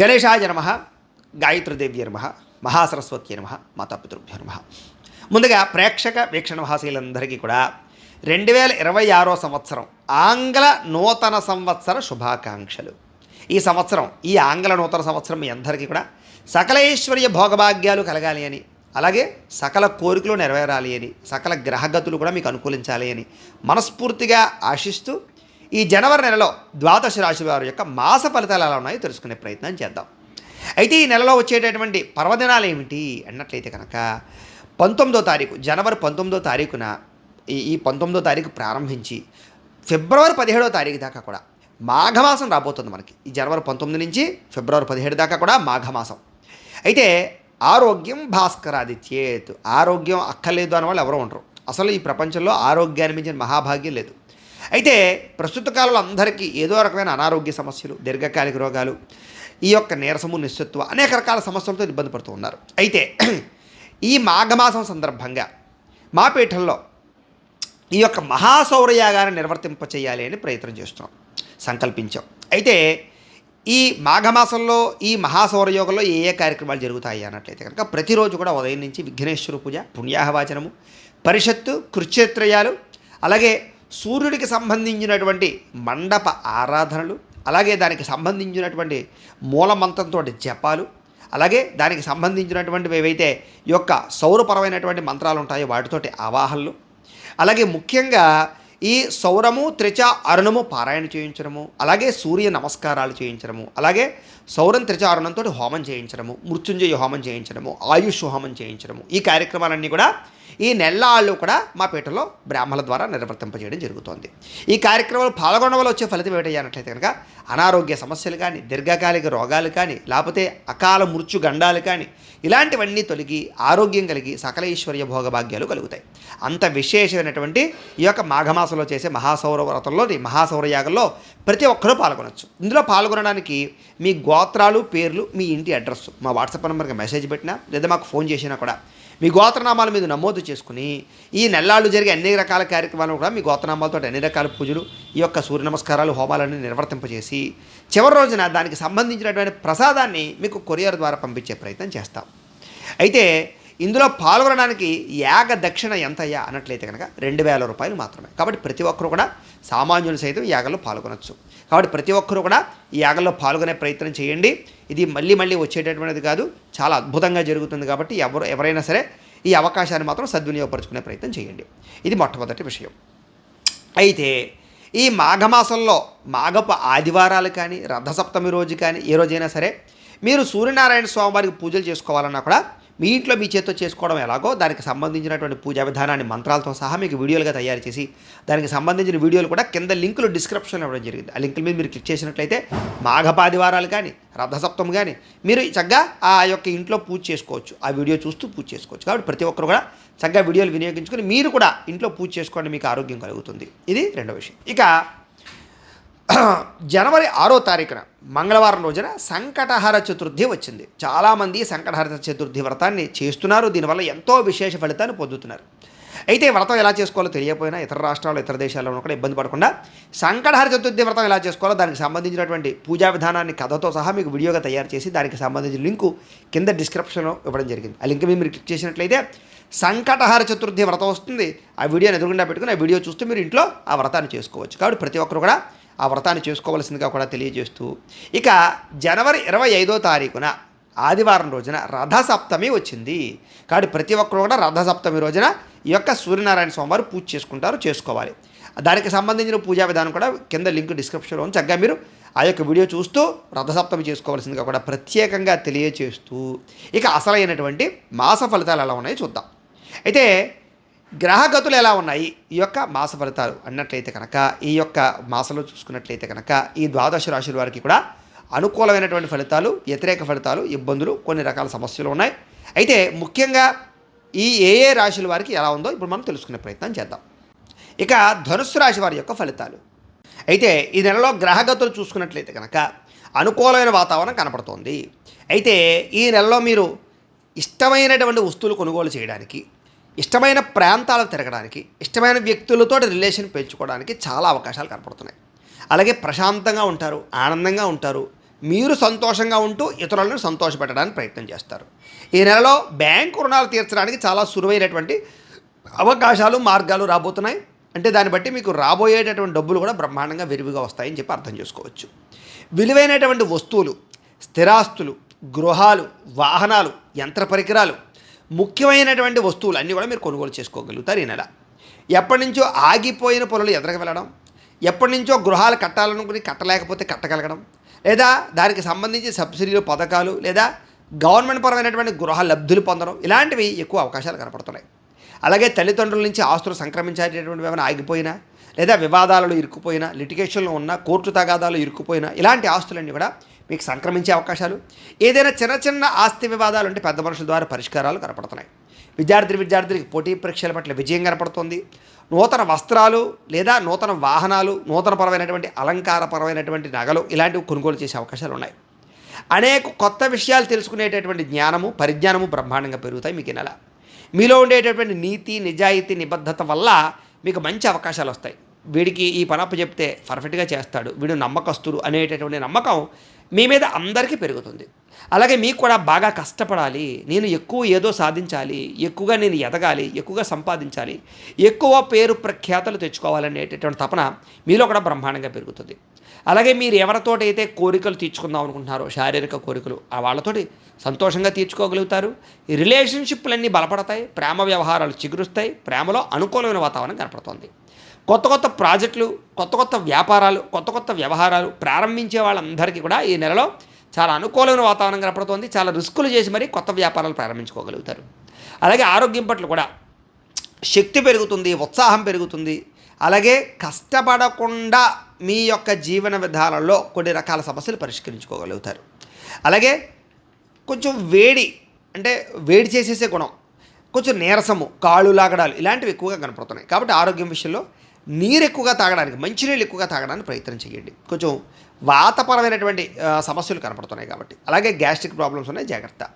గణేశాయ నమ గాయత్రీదేవ్య నమ మహాసరస్వతి నమ మాతాపితృభ్య నమ. ముందుగా ప్రేక్షక వీక్షణవాసీలందరికీ కూడా రెండు వేల ఇరవై ఆరో సంవత్సరం ఆంగ్ల నూతన సంవత్సర శుభాకాంక్షలు. ఈ సంవత్సరం ఈ ఆంగ్ల నూతన సంవత్సరం మీ అందరికీ కూడా సకలైశ్వర్య భోగభాగ్యాలు కలగాలి అని అలాగే సకల కోరికలు నెరవేరాలి అని సకల గ్రహగతులు కూడా మీకు అనుకూలించాలి అని మనస్ఫూర్తిగా ఆశిస్తూ ఈ జనవరి నెలలో ద్వాదశ రాశి వారి యొక్క మాస ఫలితాలు ఎలా ఉన్నాయో తెలుసుకునే ప్రయత్నం చేద్దాం. అయితే ఈ నెలలో వచ్చేటటువంటి పర్వదినాలు ఏమిటి అన్నట్లయితే కనుక పంతొమ్మిదో తారీఖు జనవరి పంతొమ్మిదో తారీఖున ఈ ఈ పంతొమ్మిదో తారీఖు ప్రారంభించి ఫిబ్రవరి పదిహేడో తారీఖు దాకా కూడా మాఘమాసం రాబోతుంది మనకి. ఈ జనవరి పంతొమ్మిది నుంచి ఫిబ్రవరి పదిహేడు దాకా కూడా మాఘమాసం. అయితే ఆరోగ్యం భాస్కరాదిత్యేత్. ఆరోగ్యం అక్కర్లేదు అని వాళ్ళు ఎవరో ఉండరు. అసలు ఈ ప్రపంచంలో ఆరోగ్యాన్ని మించిన మహాభాగ్యం లేదు. అయితే ప్రస్తుత కాలంలో అందరికీ ఏదో రకమైన అనారోగ్య సమస్యలు దీర్ఘకాలిక రోగాలు ఈ యొక్క నీరసము నిశ్చత్వ అనేక రకాల సమస్యలతో ఇబ్బంది పడుతూ ఉన్నారు. అయితే ఈ మాఘమాసం సందర్భంగా మా పీఠంలో ఈ యొక్క మహాసౌరయాగాన్ని నిర్వర్తింప చేయాలి అని ప్రయత్నం చేస్తున్నాం సంకల్పించాం. అయితే ఈ మాఘమాసంలో ఈ మహాసౌరయోగంలో ఏ ఏ కార్యక్రమాలు జరుగుతాయి అన్నట్లయితే కనుక ప్రతిరోజు కూడా ఉదయం నుంచి విఘ్నేశ్వర పూజ పుణ్యాహవాచనము పరిషత్తు కృత్యత్రయాలు అలాగే సూర్యుడికి సంబంధించినటువంటి మండప ఆరాధనలు అలాగే దానికి సంబంధించినటువంటి మూలమంత్రంతో జపాలు అలాగే దానికి సంబంధించినటువంటివి ఏవైతే ఈ యొక్క సౌరపరమైనటువంటి మంత్రాలు ఉంటాయో వాటితోటి ఆవాహనలు అలాగే ముఖ్యంగా ఈ సౌరము త్రిచ అరుణము పారాయణ చేయించడము అలాగే సూర్య నమస్కారాలు చేయించడము అలాగే సౌరం త్రిచ అరుణంతో హోమం చేయించడము మృత్యుంజయ హోమం చేయించడము ఆయుష్ హోమం చేయించడము ఈ కార్యక్రమాలన్నీ కూడా ఈ నెల్లాళ్ళు కూడా మా పీఠంలో బ్రాహ్మణుల ద్వారా నిర్వర్తింపజేయడం జరుగుతోంది. ఈ కార్యక్రమంలో పాల్గొనడం వల్ల వచ్చే ఫలితం ఏమిటయ్యానట్లయితే కనుక అనారోగ్య సమస్యలు కానీ దీర్ఘకాలిక రోగాలు కానీ లేకపోతే అకాల మృత్యు గండాలు కానీ ఇలాంటివన్నీ తొలగి ఆరోగ్యం కలిగి సకల ఈశ్వర్య భోగభాగ్యాలు కలుగుతాయి. అంత విశేషమైనటువంటి ఈ యొక్క మాఘమాసంలో చేసే మహాసౌర వ్రతంలో మహాసౌరయాగంలో ప్రతి ఒక్కరూ పాల్గొనవచ్చు ఇందులో పాల్గొనడానికి మీ గోత్రాలు పేర్లు మీ ఇంటి అడ్రస్ మా వాట్సాప్ నెంబర్కి మెసేజ్ పెట్టినా లేదా మాకు ఫోన్ చేసినా కూడా మీ గోత్రనామాల మీద నమోదు చేసుకుని ఈ నెల్లాళ్ళు జరిగే అన్ని రకాల కార్యక్రమాలు కూడా మీ గోత్రనామాలతో అన్ని రకాల పూజలు ఈ యొక్క సూర్య నమస్కారాలు హోమాలన్నీ నిర్వర్తింపజేసి చివరి రోజున దానికి సంబంధించినటువంటి ప్రసాదాన్ని మీకు కొరియర్ ద్వారా పంపించే ప్రయత్నం చేస్తాం. అయితే ఇందులో పాల్గొనడానికి యాగ దక్షిణ ఎంతయ్యా అన్నట్లయితే కనుక రెండు వేల రూపాయలు మాత్రమే. కాబట్టి ప్రతి ఒక్కరు కూడా సామాన్యులు సైతం ఈ యాగంలో పాల్గొనవచ్చు కాబట్టి ప్రతి ఒక్కరు కూడా ఈ యాగంలో పాల్గొనే ప్రయత్నం చేయండి. ఇది మళ్ళీ మళ్ళీ వచ్చేటటువంటిది కాదు చాలా అద్భుతంగా జరుగుతుంది కాబట్టి ఎవరు ఎవరైనా సరే ఈ అవకాశాన్ని మాత్రం సద్వినియోగపరచుకునే ప్రయత్నం చేయండి. ఇది మొట్టమొదటి విషయం. అయితే ఈ మాఘమాసంలో మాఘపు ఆదివారాలు కానీ రథసప్తమి రోజు కానీ ఏ రోజైనా సరే మీరు సూర్యనారాయణ స్వామివారికి పూజలు చేసుకోవాలన్నా కూడా మీ ఇంట్లో మీ చేత్తో చేసుకోవడం ఎలాగో దానికి సంబంధించినటువంటి పూజా విధానాన్ని మంత్రాలతో సహా మీకు వీడియోలుగా తయారు చేసి దానికి సంబంధించిన వీడియోలు కూడా కింద లింకులు డిస్క్రిప్షన్లో ఇవ్వడం జరిగింది. ఆ లింకుల మీద మీరు క్లిక్ చేసినట్లయితే మాఘపాదివారాలు కానీ రథసప్తం కానీ మీరు చక్కగా ఆ యొక్క ఇంట్లో పూజ చేసుకోవచ్చు. ఆ వీడియో చూస్తూ పూజ చేసుకోవచ్చు. కాబట్టి ప్రతి ఒక్కరు కూడా చక్కగా వీడియోలు వినియోగించుకొని మీరు కూడా ఇంట్లో పూజ చేసుకోండి మీకు ఆరోగ్యం కలుగుతుంది. ఇది రెండో విషయం. ఇక జనవరి ఆరో తారీఖున మంగళవారం రోజున సంకటహర చతుర్థి వచ్చింది. చాలామంది సంకటహర చతుర్థి వ్రతాన్ని చేస్తున్నారు. దీనివల్ల ఎంతో విశేష ఫలితాన్ని పొందుతున్నారు. అయితే వ్రతం ఎలా చేసుకోవాలో తెలియకపోయినా ఇతర రాష్ట్రాలు ఇతర దేశాల్లో కూడా ఇబ్బంది పడకుండా సంకటహర చతుర్థి వ్రతం ఎలా చేసుకోవాలో దానికి సంబంధించినటువంటి పూజా విధానాన్ని కథతో సహా మీకు వీడియోగా తయారు చేసి దానికి సంబంధించిన లింకు కింద డిస్క్రిప్షన్లో ఇవ్వడం జరిగింది. ఆ లింక్ మీద మీరు క్లిక్ చేసినట్లయితే సంకటహార చతుర్థి వ్రతం వస్తుంది. ఆ వీడియోని ఎదురుగుండా పెట్టుకుని ఆ వీడియో చూస్తూ మీరు ఇంట్లో ఆ వ్రతాన్ని చేసుకోవచ్చు. కాబట్టి ప్రతి ఒక్కరు కూడా ఆ వ్రతాన్ని చేసుకోవలసిందిగా కూడా తెలియజేస్తూ ఇక జనవరి ఇరవై ఐదో తారీఖున ఆదివారం రోజున రథసప్తమి వచ్చింది. కాబట్టి ప్రతి ఒక్కరు కూడా రథసప్తమి రోజున ఈ యొక్క సూర్యనారాయణ స్వామివారు పూజ చేసుకుంటారు చేసుకోవాలి. దానికి సంబంధించిన పూజా విధానం కూడా కింద లింక్ డిస్క్రిప్షన్లో ఉంది. చక్కగా మీరు ఆ యొక్క వీడియో చూస్తూ రథసప్తమి చేసుకోవాల్సిందిగా కూడా ప్రత్యేకంగా తెలియజేస్తూ ఇక అసలైనటువంటి మాస ఫలితాలు ఎలా ఉన్నాయో చూద్దాం. అయితే గ్రహగతులు ఎలా ఉన్నాయి? ఈ యొక్క మాస ఫలితాలు అన్నట్లయితే కనుక ఈ యొక్క మాసంలో చూసుకున్నట్లయితే కనుక ఈ ద్వాదశ రాశుల వారికి కూడా అనుకూలమైనటువంటి ఫలితాలు వ్యతిరేక ఫలితాలు ఇబ్బందులు కొన్ని రకాల సమస్యలు ఉన్నాయి. అయితే ముఖ్యంగా ఈ ఏ ఏ రాశుల వారికి ఎలా ఉందో ఇప్పుడు మనం తెలుసుకునే ప్రయత్నం చేద్దాం. ఇక ధనుస్సు రాశి వారి యొక్క ఫలితాలు. అయితే ఈ నెలలో గ్రహగతులు చూసుకున్నట్లయితే కనుక అనుకూలమైన వాతావరణం కనపడుతోంది. అయితే ఈ నెలలో మీరు ఇష్టమైనటువంటి వస్తువులు కొనుగోలు చేయడానికి ఇష్టమైన ప్రాంతాలకు తిరగడానికి ఇష్టమైన వ్యక్తులతో రిలేషన్ పెంచుకోవడానికి చాలా అవకాశాలు కనపడుతున్నాయి. అలాగే ప్రశాంతంగా ఉంటారు ఆనందంగా ఉంటారు మీరు సంతోషంగా ఉంటూ ఇతరులను సంతోషపెట్టడానికి ప్రయత్నం చేస్తారు. ఈ నెలలో బ్యాంకు రుణాలు తీర్చడానికి చాలా సులువైనటువంటి అవకాశాలు మార్గాలు రాబోతున్నాయి. అంటే దాన్ని బట్టి మీకు రాబోయేటటువంటి డబ్బులు కూడా బ్రహ్మాండంగా విరివిగా వస్తాయని చెప్పి అర్థం చేసుకోవచ్చు. విలువైనటువంటి వస్తువులు స్థిరాస్తులు గృహాలు వాహనాలు యంత్ర పరికరాలు ముఖ్యమైనటువంటి వస్తువులు అన్నీ కూడా మీరు కొనుగోలు చేసుకోగలుగుతారు ఈ నెల. ఎప్పటి నుంచో ఆగిపోయిన పనులు ఎదరకు వెళ్ళడం ఎప్పటి నుంచో గృహాలు కట్టాలనుకుని కట్టలేకపోతే కట్టగలగడం లేదా దానికి సంబంధించి సబ్సిడీలు పథకాలు లేదా గవర్నమెంట్ పరమైనటువంటి గృహ లబ్ధులు పొందడం ఇలాంటివి ఎక్కువ అవకాశాలు కనపడుతున్నాయి. అలాగే తల్లిదండ్రుల నుంచి ఆస్తులు సంక్రమించేటటువంటి ఏమైనా ఆగిపోయినా లేదా వివాదాలలో ఇరుక్కుపోయినా లిటిగేషన్లో ఉన్న కోర్టు తగాదాలు ఇరుక్కుపోయినా ఇలాంటి ఆస్తులన్నీ కూడా మీకు సంక్రమించే అవకాశాలు. ఏదైనా చిన్న చిన్న ఆస్తి వివాదాలు ఉంటే పెద్ద మనుషుల ద్వారా పరిష్కారాలు కనపడుతున్నాయి. విద్యార్థి విద్యార్థులకి పోటీ పరీక్షల పట్ల విజయం కనపడుతుంది. నూతన వస్త్రాలు లేదా నూతన వాహనాలు నూతనపరమైనటువంటి అలంకారపరమైనటువంటి నగలు ఇలాంటివి కొనుగోలు చేసే అవకాశాలు ఉన్నాయి. అనేక కొత్త విషయాలు తెలుసుకునేటటువంటి జ్ఞానము పరిజ్ఞానము బ్రహ్మాండంగా పెరుగుతాయి మీకు నెల. మీలో ఉండేటటువంటి నీతి నిజాయితీ నిబద్ధత వల్ల మీకు మంచి అవకాశాలు వస్తాయి. వీడికి ఈ పనప్ప చెప్తే పర్ఫెక్ట్గా చేస్తాడు. వీడు నమ్మకస్తుడు అనేటటువంటి నమ్మకం మీ మీద అందరికీ పెరుగుతుంది. అలాగే మీకు కూడా బాగా కష్టపడాలి. నేను ఎక్కువ ఏదో సాధించాలి. ఎక్కువగా నేను ఎదగాలి. ఎక్కువగా సంపాదించాలి. ఎక్కువ పేరు ప్రఖ్యాతలు తెచ్చుకోవాలనేటటువంటి తపన మీలో కూడా బ్రహ్మాండంగా పెరుగుతుంది. అలాగే మీరు ఎవరితోటైతే కోరికలు తీర్చుకుందాం అనుకుంటున్నారో శారీరక కోరికలు ఆ వాళ్ళతోటి సంతోషంగా తీర్చుకోగలుగుతారు. రిలేషన్షిప్లన్నీ బలపడతాయి. ప్రేమ వ్యవహారాలు చిగురుస్తాయి. ప్రేమలో అనుకూలమైన వాతావరణం కనపడుతుంది. కొత్త కొత్త ప్రాజెక్టులు కొత్త కొత్త వ్యాపారాలు కొత్త కొత్త వ్యవహారాలు ప్రారంభించే వాళ్ళందరికీ కూడా ఈ నెలలో చాలా అనుకూలమైన వాతావరణం కనపడుతోంది. చాలా రిస్కులు చేసి మరీ కొత్త వ్యాపారాలు ప్రారంభించుకోగలుగుతారు. అలాగే ఆరోగ్యం పట్ల కూడా శక్తి పెరుగుతుంది ఉత్సాహం పెరుగుతుంది. అలాగే కష్టపడకుండా మీ యొక్క జీవన విధానంలో కొన్ని రకాల సమస్యలు పరిష్కరించుకోగలుగుతారు. అలాగే కొంచెం వేడి అంటే వేడి చేసేసే గుణం కొంచెం నీరసము కాళ్ళు లాగడాలు ఇలాంటివి ఎక్కువగా కనపడుతున్నాయి. కాబట్టి ఆరోగ్యం విషయంలో నీరు ఎక్కువగా తాగడానికి మంచినీళ్ళు ఎక్కువగా తాగడానికి ప్రయత్నం చేయండి. కొంచెం వాతపరమైనటువంటి సమస్యలు కనపడుతున్నాయి కాబట్టి. అలాగే గ్యాస్ట్రిక్ ప్రాబ్లమ్స్ ఉన్నాయి జాగ్రత్త.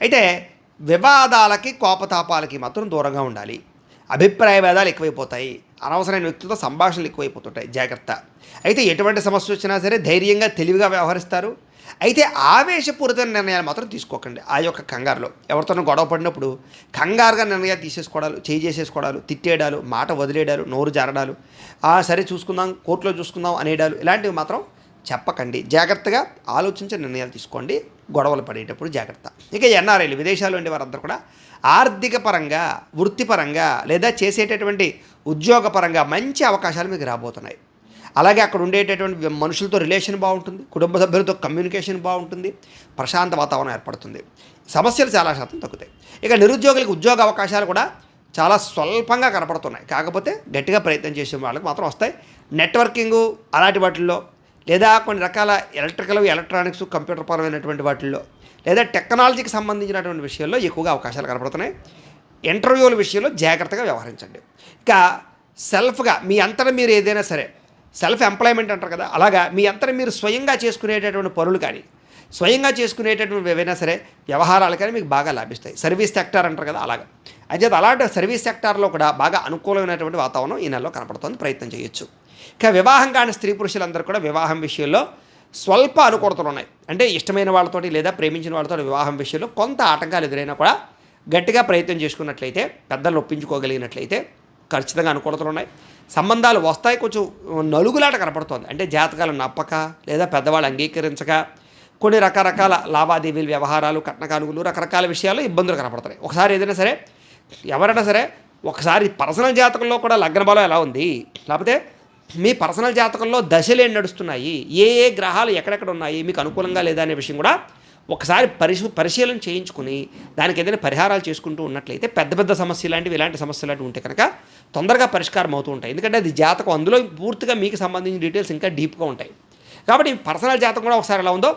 అయితే వివాదాలకి కోపతాపాలకి మాత్రం దూరంగా ఉండాలి. అభిప్రాయ భేదాలు ఎక్కువైపోతాయి. అనవసరమైన వ్యక్తులతో సంభాషణలు ఎక్కువైపోతుంటాయి. జాగ్రత్త. అయితే ఎటువంటి సమస్య వచ్చినా సరే ధైర్యంగా తెలివిగా వ్యవహరిస్తారు. అయితే ఆవేశపూరిత నిర్ణయాలు మాత్రం తీసుకోకండి. ఆ యొక్క కంగారులో. ఎవరితోనో గొడవ పడినప్పుడు కంగారుగా నిర్ణయాలు తీసేసుకోవడాలు చేయి చేసేసుకోవడాలు తిట్టేయడాలు మాట వదిలేయడాలు నోరు జారడాలు "ఆ, సరే చూసుకుందాం కోర్టులో చూసుకుందాం అనేడాలు ఇలాంటివి మాత్రం చెప్పకండి. జాగ్రత్తగా ఆలోచించి నిర్ణయాలు తీసుకోండి. గొడవలు పడేటప్పుడు జాగ్రత్త. ఇక ఎన్ఆర్ఐలు విదేశాల్లో ఉండే వారందరూ కూడా ఆర్థిక పరంగా వృత్తిపరంగా లేదా చేసేటటువంటి ఉద్యోగపరంగా మంచి అవకాశాలు మీకు రాబోతున్నాయి. అలాగే అక్కడ ఉండేటటువంటి మనుషులతో రిలేషన్ బాగుంటుంది కుటుంబ సభ్యులతో కమ్యూనికేషన్ బాగుంటుంది ప్రశాంత వాతావరణం ఏర్పడుతుంది. సమస్యలు చాలా శాతం తగ్గుతాయి. ఇక నిరుద్యోగులకు ఉద్యోగ అవకాశాలు కూడా చాలా స్వల్పంగా కనపడుతున్నాయి. కాకపోతే గట్టిగా ప్రయత్నం చేసే వాళ్ళకి మాత్రం వస్తాయి. నెట్వర్కింగ్ అలాంటి వాటిల్లో లేదా కొన్ని రకాల ఎలక్ట్రికల్ ఎలక్ట్రానిక్స్ కంప్యూటర్ పరమైనటువంటి వాటిల్లో లేదా టెక్నాలజీకి సంబంధించినటువంటి విషయాల్లో ఎక్కువగా అవకాశాలు కనపడుతున్నాయి. ఇంటర్వ్యూల విషయంలో జాగ్రత్తగా వ్యవహరించండి. ఇక సెల్ఫ్గా మీ అంతటా మీరు ఏదైనా సరే సెల్ఫ్ ఎంప్లాయ్మెంట్ అంటారు కదా అలాగా మీ అంతా మీరు స్వయంగా చేసుకునేటటువంటి పనులు కానీ స్వయంగా చేసుకునేటటువంటి ఏవైనా సరే వ్యవహారాలు కానీ మీకు బాగా లాభిస్తాయి. సర్వీస్ సెక్టార్ అంటారు కదా అలాగా. అంచేత అలాంటి సర్వీస్ సెక్టార్లో కూడా బాగా అనుకూలమైనటువంటి వాతావరణం ఈ నెలలో కనపడుతుంది ప్రయత్నం చేయొచ్చు. ఇక వివాహం కాని స్త్రీ పురుషులందరూ కూడా వివాహం విషయంలో స్వల్ప అనుకూలతలు ఉన్నాయి. అంటే ఇష్టమైన వాళ్ళతోటి లేదా ప్రేమించిన వాళ్ళతో వివాహం విషయంలో కొంత ఆటంకాలు ఎదురైనా కూడా గట్టిగా ప్రయత్నం చేసుకున్నట్లయితే పెద్దలు ఒప్పించుకోగలిగినట్లయితే ఖచ్చితంగా అనుకూలతలు ఉన్నాయి. సంబంధాలు వస్తాయి. కొంచెం నలుగులాట కనపడుతోంది. అంటే జాతకాలు నప్పక లేదా పెద్దవాళ్ళు అంగీకరించక కొన్ని రకరకాల లావాదేవీలు వ్యవహారాలు కట్నకానుగులు రకరకాల విషయాలు ఇబ్బందులు కనపడుతున్నాయి ఒకసారి ఏదైనా సరే ఎవరైనా సరే ఒకసారి పర్సనల్ జాతకంలో కూడా లగ్న బలం ఎలా ఉంది? లేకపోతే మీ పర్సనల్ జాతకంలో దశలు ఏం నడుస్తున్నాయి? ఏ ఏ గ్రహాలు ఎక్కడెక్కడ ఉన్నాయి? మీకు అనుకూలంగా లేదా అనే విషయం కూడా ఒకసారి పరిశు పరిశీలన చేయించుకుని దానికి ఏదైనా పరిహారాలు చేసుకుంటూ ఉన్నట్లయితే పెద్ద పెద్ద సమస్యలు లాంటివి ఇలాంటి సమస్యలు లాంటివి ఉంటే కనుక తొందరగా పరిష్కారం అవుతూ ఉంటాయి. ఎందుకంటే అది జాతకం అందులో పూర్తిగా మీకు సంబంధించిన డీటెయిల్స్ ఇంకా డీప్గా ఉంటాయి. కాబట్టి పర్సనల్ జాతకం కూడా ఒకసారి ఎలా ఉందో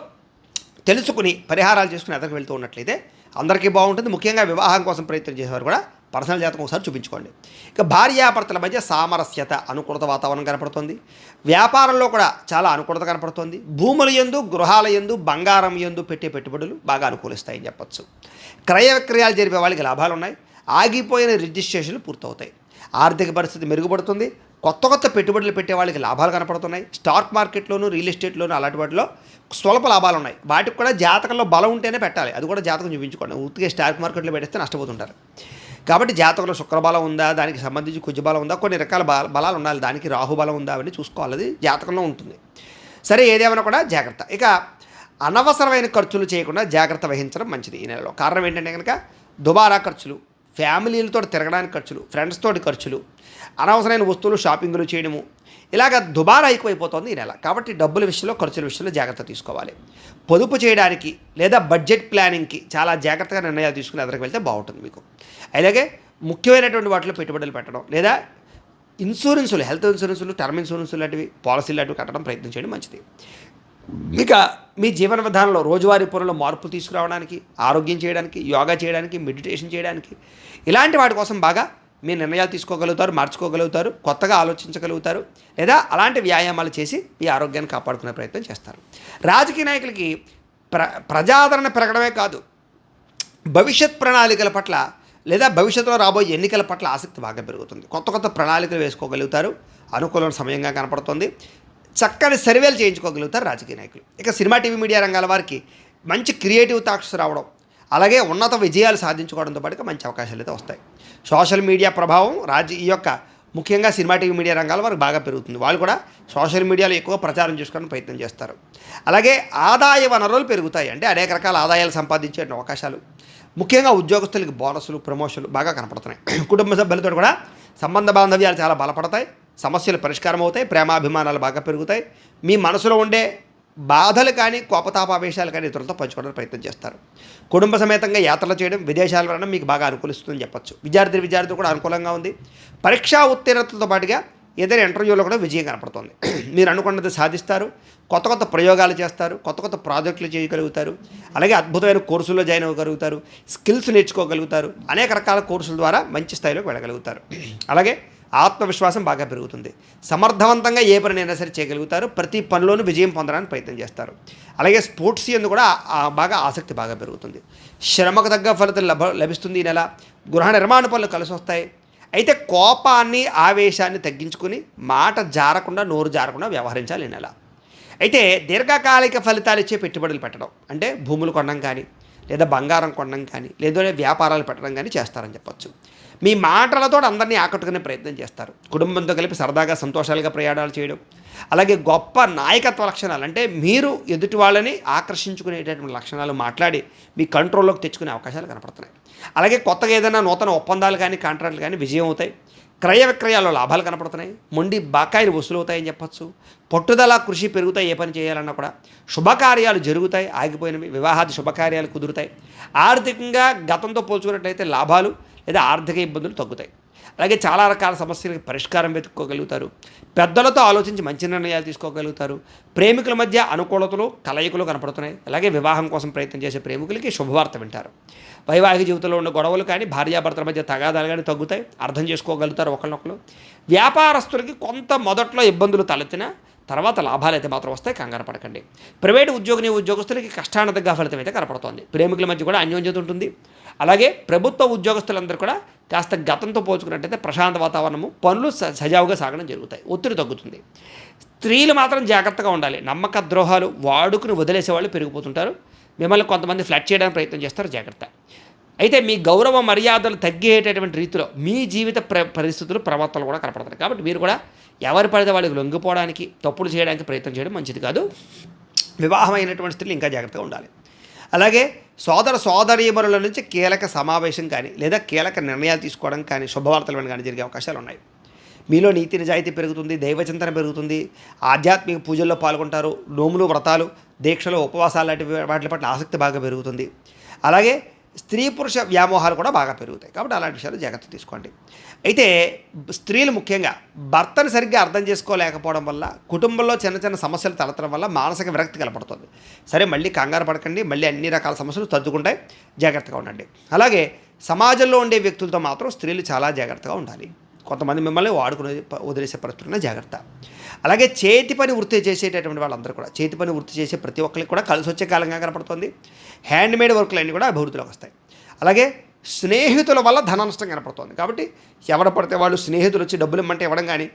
తెలుసుకుని పరిహారాలు చేసుకుని ఎదరికి వెళ్తూ ఉన్నట్లయితే అందరికీ బాగుంటుంది. ముఖ్యంగా వివాహం కోసం ప్రయత్నం చేసేవారు కూడా పర్సనల్ జాతకం ఒకసారి చూపించుకోండి. ఇక భార్యాభర్తల మధ్య సామరస్యత అనుకూలత వాతావరణం కనపడుతుంది. వ్యాపారంలో కూడా చాలా అనుకూలత కనపడుతుంది. భూముల ఎందు గృహాల ఎందు బంగారం ఎందు పెట్టే పెట్టుబడులు బాగా అనుకూలిస్తాయని చెప్పచ్చు. క్రయ విక్రయాలు జరిపే వాళ్ళకి లాభాలు ఉన్నాయి. ఆగిపోయిన రిజిస్ట్రేషన్లు పూర్తవుతాయి. ఆర్థిక పరిస్థితి మెరుగుపడుతుంది. కొత్త కొత్త పెట్టుబడులు పెట్టే వాళ్ళకి లాభాలు కనపడుతున్నాయి. స్టాక్ మార్కెట్లోను రియల్ ఎస్టేట్లోను అలాంటి వాటిలో స్వల్ప లాభాలు ఉన్నాయి. వాటికి కూడా జాతకంలో బలం ఉంటేనే పెట్టాలి. అది కూడా జాతకం చూపించుకోండి. ఉత్తిగా స్టాక్ మార్కెట్లో పెడితే నష్టపోతుంటారు. కాబట్టి జాతకంలో శుక్రబలం ఉందా? దానికి సంబంధించి కుజబలం ఉందా? కొన్ని రకాల బలాలు ఉండాలి. దానికి రాహుబలం ఉందా? అవన్నీ చూసుకోవాలి. అది జాతకంలో ఉంటుంది. సరే ఏదేమైనా కూడా జాగ్రత్త. ఇక అనవసరమైన ఖర్చులు చేయకుండా జాగ్రత్త వహించడం మంచిది ఈ నెలలో. కారణం ఏంటంటే కనుక దుబారా ఖర్చులు ఫ్యామిలీలతో తిరగడానికి ఖర్చులు ఫ్రెండ్స్ తోటి ఖర్చులు అనవసరమైన వస్తువులు షాపింగ్లు చేయడము ఇలాగ దుబారా ఎక్కువైపోతుంది ఈ నెల. కాబట్టి డబ్బుల విషయంలో ఖర్చుల విషయంలో జాగ్రత్త తీసుకోవాలి. పొదుపు చేయడానికి లేదా బడ్జెట్ ప్లానింగ్కి చాలా జాగ్రత్తగా నిర్ణయాలు తీసుకుని ఎదురుకు వెళ్తే బాగుంటుంది మీకు. అలాగే ముఖ్యమైనటువంటి వాటిలో పెట్టుబడులు పెట్టడం లేదా ఇన్సూరెన్సులు హెల్త్ ఇన్సూరెన్సులు టర్మ్ ఇన్సూరెన్సులు లాంటివి పాలసీలు లాంటివి కట్టడం ప్రయత్నం చేయడం మంచిది. ఇక మీ జీవన విధానంలో రోజువారీ పనుల్లో మార్పులు తీసుకురావడానికి ఆరోగ్యం చేయడానికి యోగా చేయడానికి మెడిటేషన్ చేయడానికి ఇలాంటి వాటి కోసం బాగా మీ నిర్ణయాలు తీసుకోగలుగుతారు మార్చుకోగలుగుతారు కొత్తగా ఆలోచించగలుగుతారు లేదా అలాంటి వ్యాయామాలు చేసి మీ ఆరోగ్యాన్ని కాపాడుకునే ప్రయత్నం చేస్తారు. రాజకీయ నాయకులకి ప్ర ప్రజాదరణ పెరగడమే కాదు భవిష్యత్ ప్రణాళికల పట్ల లేదా భవిష్యత్తులో రాబోయే ఎన్నికల పట్ల ఆసక్తి బాగా పెరుగుతుంది. కొత్త కొత్త ప్రణాళికలు వేసుకోగలుగుతారు. అనుకూలమైన సమయంగా కనపడుతుంది. చక్కని సర్వేలు చేయించుకోగలుగుతారు రాజకీయ నాయకులు. ఇక సినిమా టీవీ మీడియా రంగాల వారికి మంచి క్రియేటివ్ థాట్స్ రావడం అలాగే ఉన్నత విజయాలు సాధించుకోవడంతో పాటుగా మంచి అవకాశాలు అయితే వస్తాయి. సోషల్ మీడియా ప్రభావం రాజ ఈ యొక్క ముఖ్యంగా సినిమా టీవీ మీడియా రంగాల వారికి బాగా పెరుగుతుంది. వాళ్ళు కూడా సోషల్ మీడియాలో ఎక్కువ ప్రచారం చేసుకోవడానికి ప్రయత్నం చేస్తారు. అలాగే ఆదాయ వనరులు పెరుగుతాయి. అంటే అనేక రకాల ఆదాయాలు సంపాదించే అవకాశాలు. ముఖ్యంగా ఉద్యోగస్తులకి బోనసులు ప్రమోషన్లు బాగా కనపడుతున్నాయి. కుటుంబ సభ్యులతో కూడా సంబంధ బాంధవ్యాలు చాలా బలపడతాయి. సమస్యలు పరిష్కారం అవుతాయి ప్రేమాభిమానాలు బాగా పెరుగుతాయి. మీ మనసులో ఉండే బాధలు కానీ కోపతాపావేశాలు కానీ ఇతరులతో పంచుకోవడానికి ప్రయత్నం చేస్తారు. కుటుంబ సమేతంగా యాత్రలు చేయడం విదేశాలు వెళ్ళడం మీకు బాగా అనుకూలిస్తుందని చెప్పొచ్చు. విద్యార్థి విద్యార్థులు కూడా అనుకూలంగా ఉంది. పరీక్షా ఉత్తీర్ణతతో పాటుగా ఏదైనా ఇంటర్వ్యూలో కూడా విజయం కనపడుతుంది. మీరు అనుకున్నది సాధిస్తారు. కొత్త కొత్త ప్రయోగాలు చేస్తారు. కొత్త కొత్త ప్రాజెక్టులు చేయగలుగుతారు. అలాగే అద్భుతమైన కోర్సుల్లో జాయిన్ అవ్వగలుగుతారు. స్కిల్స్ నేర్చుకోగలుగుతారు. అనేక రకాల కోర్సుల ద్వారా మంచి స్థాయిలోకి వెళ్ళగలుగుతారు. అలాగే ఆత్మవిశ్వాసం బాగా పెరుగుతుంది. సమర్థవంతంగా ఏ పనినైనా సరే చేయగలుగుతారు. ప్రతి పనిలోనూ విజయం పొందడానికి ప్రయత్నం చేస్తారు. అలాగే స్పోర్ట్స్ ఎందు కూడా బాగా ఆసక్తి బాగా పెరుగుతుంది. శ్రమకు తగ్గ ఫలితం లభ లభిస్తుంది ఈ నెల. గృహ నిర్మాణ పనులు కలిసి వస్తాయి అయితే కోపాన్ని ఆవేశాన్ని తగ్గించుకుని మాట జారకుండా నోరు జారకుండా వ్యవహరించాలి ఈ నెల. అయితే దీర్ఘకాలిక ఫలితాలు ఇచ్చే పెట్టుబడులు పెట్టడం అంటే భూములు కొనడం కానీ లేదా బంగారం కొనడం కానీ లేదా వ్యాపారాలు పెట్టడం కానీ చేస్తారని చెప్పొచ్చు. మీ మాటలతో అందరినీ ఆకట్టుకునే ప్రయత్నం చేస్తారు. కుటుంబంతో కలిపి సరదాగా సంతోషాలుగా ప్రయాణాలు చేయడం. అలాగే గొప్ప నాయకత్వ లక్షణాలు అంటే మీరు ఎదుటి వాళ్ళని ఆకర్షించుకునేటటువంటి లక్షణాలు మాట్లాడి మీ కంట్రోల్లోకి తెచ్చుకునే అవకాశాలు కనపడుతున్నాయి. అలాగే కొత్తగా ఏదైనా నూతన ఒప్పందాలు కానీ కాంట్రాక్ట్లు కానీ విజయం అవుతాయి. క్రయ విక్రయాల్లో లాభాలు కనపడుతున్నాయి. మొండి బకాయిలు వసూలు అవుతాయని చెప్పచ్చు. పట్టుదల కృషి పెరుగుతాయి ఏ పని చేయాలన్నా కూడా. శుభకార్యాలు జరుగుతాయి ఆగిపోయినవి. వివాహాది శుభకార్యాలు కుదురుతాయి. ఆర్థికంగా గతంతో పోల్చుకున్నట్లయితే లాభాలు లేదా ఆర్థిక ఇబ్బందులు తగ్గుతాయి. అలాగే చాలా రకాల సమస్యలకు పరిష్కారం వెతుక్కోగలుగుతారు. పెద్దలతో ఆలోచించి మంచి నిర్ణయాలు తీసుకోగలుగుతారు. ప్రేమికుల మధ్య అనుకూలతలు కలయికలు కనపడుతున్నాయి. అలాగే వివాహం కోసం ప్రయత్నం చేసే ప్రేమికులకి శుభవార్త వింటారు. వైవాహిక జీవితంలో ఉన్న గొడవలు కానీ భార్యాభర్తల మధ్య తగాదాలు కానీ తగ్గుతాయి. అర్థం చేసుకోగలుగుతారు ఒకరినొకరు వ్యాపారస్తులకి కొంత మొదట్లో ఇబ్బందులు తలెత్తినా తర్వాత లాభాలు అయితే మాత్రం వస్తాయి కంగారు పడకండి. ప్రైవేట్ ఉద్యోగిని ఉద్యోగస్తులకి కష్టానదగ్గ ఫలితం అయితే కనపడుతోంది. ప్రేమికుల మధ్య కూడా అన్యోన్యత ఉంటుంది. అలాగే ప్రభుత్వ ఉద్యోగస్తులందరూ కూడా కాస్త గతంతో పోల్చుకున్నట్టయితే ప్రశాంత వాతావరణము పనులు స- సజావుగా సాగడం జరుగుతాయి. ఒత్తిడి తగ్గుతుంది. స్త్రీలు మాత్రం జాగ్రత్తగా ఉండాలి. నమ్మక ద్రోహాలు వాడుకుని వదిలేసే వాళ్ళు పెరిగిపోతుంటారు. మిమ్మల్ని కొంతమంది ఫ్లట్ చేయడానికి ప్రయత్నం చేస్తారు. జాగ్రత్త. అయితే మీ గౌరవ మర్యాదలు తగ్గేటటువంటి రీతిలో మీ జీవిత ప్ర పరిస్థితులు ప్రవర్తనలు కూడా కనపడతాయి. కాబట్టి మీరు కూడా ఎవరి పడితే వాళ్ళకి లొంగిపోవడానికి తప్పులు చేయడానికి ప్రయత్నం చేయడం మంచిది కాదు. వివాహమైనటువంటి స్త్రీలు ఇంకా జాగ్రత్తగా ఉండాలి. అలాగే సోదర సోదరీమరుల నుంచి కీలక సమావేశం కానీ లేదా కీలక నిర్ణయాలు తీసుకోవడం కానీ శుభవార్తలు వినడం కానీ జరిగే అవకాశాలు ఉన్నాయి. మీలో నీతి నిజాయితీ పెరుగుతుంది దైవచింతన పెరుగుతుంది ఆధ్యాత్మిక పూజల్లో పాల్గొంటారు నోములు వ్రతాలు దీక్షలు ఉపవాసాలు లాంటి వాటి పట్ల ఆసక్తి బాగా పెరుగుతుంది. అలాగే స్త్రీ పురుష వ్యామోహాలు కూడా బాగా పెరుగుతాయి. కాబట్టి అలాంటి విషయాలు జాగ్రత్త తీసుకోండి. అయితే స్త్రీలు ముఖ్యంగా భర్తను సరిగ్గా అర్థం చేసుకోలేకపోవడం వల్ల కుటుంబంలో చిన్న చిన్న సమస్యలు తలెత్తడం వల్ల మానసిక విరక్తి కలపడుతుంది సరే మళ్ళీ కంగారు పడకండి మళ్ళీ అన్ని రకాల సమస్యలు తద్దుకుంటాయి. జాగ్రత్తగా ఉండండి. అలాగే సమాజంలో ఉండే వ్యక్తులతో మాత్రం స్త్రీలు చాలా జాగ్రత్తగా ఉండాలి. కొంతమంది మిమ్మల్ని వాడుకునే వదిలేసే పరిస్థితున్న జాగ్రత్త. అలాగే చేతి పని వృత్తి చేసేటటువంటి వాళ్ళందరూ కూడా చేతి పని వృత్తి చేసే ప్రతి ఒక్కరికి కూడా కలిసి వచ్చే కాలంగా కనపడుతుంది. హ్యాండ్ మేడ్ వర్క్లు అన్నీ కూడా అభివృద్ధిలోకి వస్తాయి. అలాగే స్నేహితుల వల్ల ధన నష్టం కనపడుతుంది కాబట్టి ఎవరు పడితే వాళ్ళు స్నేహితులు వచ్చి డబ్బులు ఇమ్మంటే ఇవ్వడం కానీ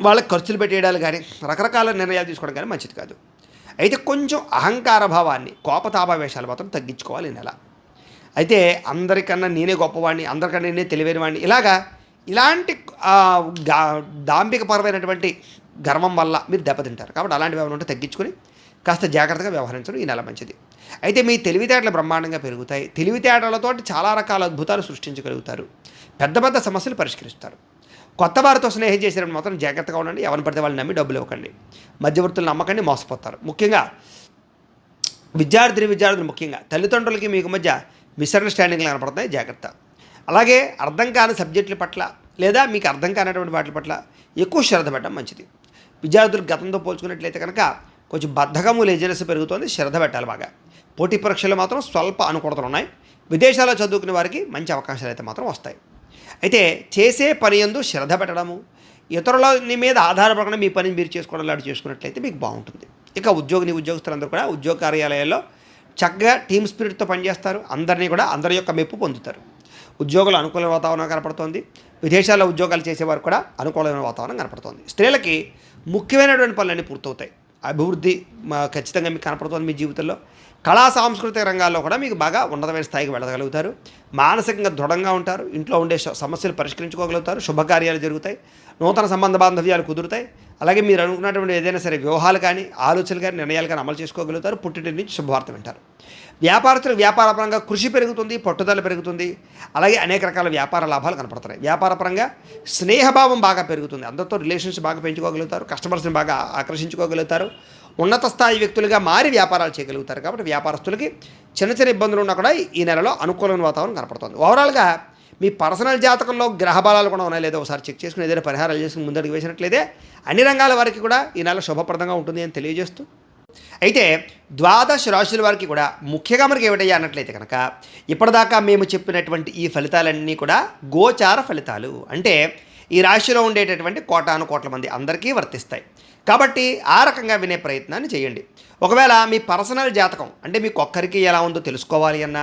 వాళ్ళకి ఖర్చులు పెట్టేయడాలు కానీ రకరకాల నిర్ణయాలు తీసుకోవడం కానీ మంచిది కాదు. అయితే కొంచెం అహంకార భావాన్ని కోపతాపావేశాలు మాత్రం తగ్గించుకోవాలి నెల. అయితే అందరికన్నా నేనే గొప్పవాడిని అందరికన్నా నేనే తెలివైన వాడిని ఇలాగా ఇలాంటి ఆ, దాంభికపరమైనటువంటి గర్వం వల్ల మీరు దెబ్బతింటారు. కాబట్టి అలాంటివి ఏమైనా ఉంటే తగ్గించుకొని కాస్త జాగ్రత్తగా వ్యవహరించడం ఈ నెల మంచిది. అయితే మీ తెలివితేటలు బ్రహ్మాండంగా పెరుగుతాయి. తెలివితేటలతో చాలా రకాల అద్భుతాలు సృష్టించగలుగుతారు. పెద్ద పెద్ద సమస్యలు పరిష్కరిస్తారు. కొత్త వారితో స్నేహం చేసినప్పుడు మాత్రం జాగ్రత్తగా ఉండండి. ఎవరిని పడితే వాళ్ళు నమ్మి డబ్బులు ఇవ్వకండి. మధ్యవర్తులు నమ్మకండి మోసపోతారు. ముఖ్యంగా విద్యార్థిని విద్యార్థులు ముఖ్యంగా తల్లిదండ్రులకి మీకు మధ్య మిస్అండర్స్టాండింగ్లు కనపడతాయి జాగ్రత్త. అలాగే అర్థం కాని సబ్జెక్టుల పట్ల లేదా మీకు అర్థం కానటువంటి వాటి పట్ల ఎక్కువ శ్రద్ధ పెట్టడం మంచిది. విద్యార్థులు గతంతో పోల్చుకున్నట్లయితే కనుక కొంచెం బద్ధకము లేజినెస్ పెరుగుతోంది శ్రద్ధ పెట్టాలి బాగా. పోటీ పరీక్షలు మాత్రం స్వల్ప అనుకూలతలు ఉన్నాయి విదేశాల్లో చదువుకునే వారికి మంచి అవకాశాలు అయితే మాత్రం వస్తాయి. అయితే చేసే పని ఎందు శ్రద్ధ పెట్టడము ఇతరుల మీద ఆధారపడకుండా మీ పని మీరు చేసుకోవడం లాంటి చేసుకున్నట్లయితే మీకు బాగుంటుంది. ఇక ఉద్యోగిని ఉద్యోగస్తులందరూ కూడా ఉద్యోగ కార్యాలయాల్లో చక్కగా టీమ్ స్పిరిట్తో పనిచేస్తారు. అందరినీ కూడా అందరి యొక్క మెప్పు పొందుతారు. ఉద్యోగుల అనుకూల వాతావరణం కనపడుతోంది. విదేశాల్లో ఉద్యోగాలు చేసేవారు కూడా అనుకూలమైన వాతావరణం కనపడుతోంది. స్త్రీలకి ముఖ్యమైనటువంటి పనులన్నీ పూర్తవుతాయి. అభివృద్ధి మా ఖచ్చితంగా మీకు కనపడుతుంది మీ జీవితంలో. కళా సాంస్కృతిక రంగాల్లో కూడా మీకు బాగా ఉన్నతమైన స్థాయికి వెళ్ళగలుగుతారు. మానసికంగా దృఢంగా ఉంటారు. ఇంట్లో ఉండే సమస్యలు పరిష్కరించుకోగలుగుతారు. శుభకార్యాలు జరుగుతాయి. నూతన సంబంధ బాంధవ్యాలు కుదురుతాయి. అలాగే మీరు అనుకున్నటువంటి ఏదైనా సరే వ్యూహాలు కానీ ఆలోచనలు కానీ నిర్ణయాలు కానీ అమలు చేసుకోగలుగుతారు. పుట్టింటి నుంచి శుభవార్త వింటారు. వ్యాపారస్తులు వ్యాపారపరంగా కృషి పెరుగుతుంది పట్టుదల పెరుగుతుంది. అలాగే అనేక రకాల వ్యాపార లాభాలు కనపడుతున్నాయి వ్యాపారపరంగా స్నేహభావం బాగా పెరుగుతుంది. అందరితో రిలేషన్స్ బాగా పెంచుకోగలుగుతారు. కస్టమర్స్ని బాగా ఆకర్షించుకోగలుగుతారు. ఉన్నత స్థాయి వ్యక్తులుగా మారి వ్యాపారాలు చేయగలుగుతారు. కాబట్టి వ్యాపారస్తులకి చిన్న చిన్న ఇబ్బందులు ఉన్నా కూడా ఈ నెలలో అనుకూలమైన వాతావరణం కనపడుతుంది. ఓవరాల్గా మీ పర్సనల్ జాతకంలో గ్రహ బలాలు కూడా ఉన్నాయి లేదో ఒకసారి చెక్ చేసుకుని ఏదైనా పరిహారాలు చేసుకుని ముందడుగు వేసినట్లయితే అన్ని రంగాల వారికి కూడా ఈ నెల శుభప్రదంగా ఉంటుంది అని తెలియజేస్తూ. అయితే ద్వాదశ రాశుల వారికి కూడా ముఖ్యంగా మనకి ఏమిటయ్యా అన్నట్లయితే కనుక ఇప్పటిదాకా మేము చెప్పినటువంటి ఈ ఫలితాలన్నీ కూడా గోచార ఫలితాలు. అంటే ఈ రాశిలో ఉండేటటువంటి కోటాను కోట్ల మంది అందరికీ వర్తిస్తాయి. కాబట్టి ఆ రకంగా వినే ప్రయత్నాన్ని చేయండి. ఒకవేళ మీ పర్సనల్ జాతకం అంటే మీకు ఒక్కరికి ఎలా ఉందో తెలుసుకోవాలి అన్నా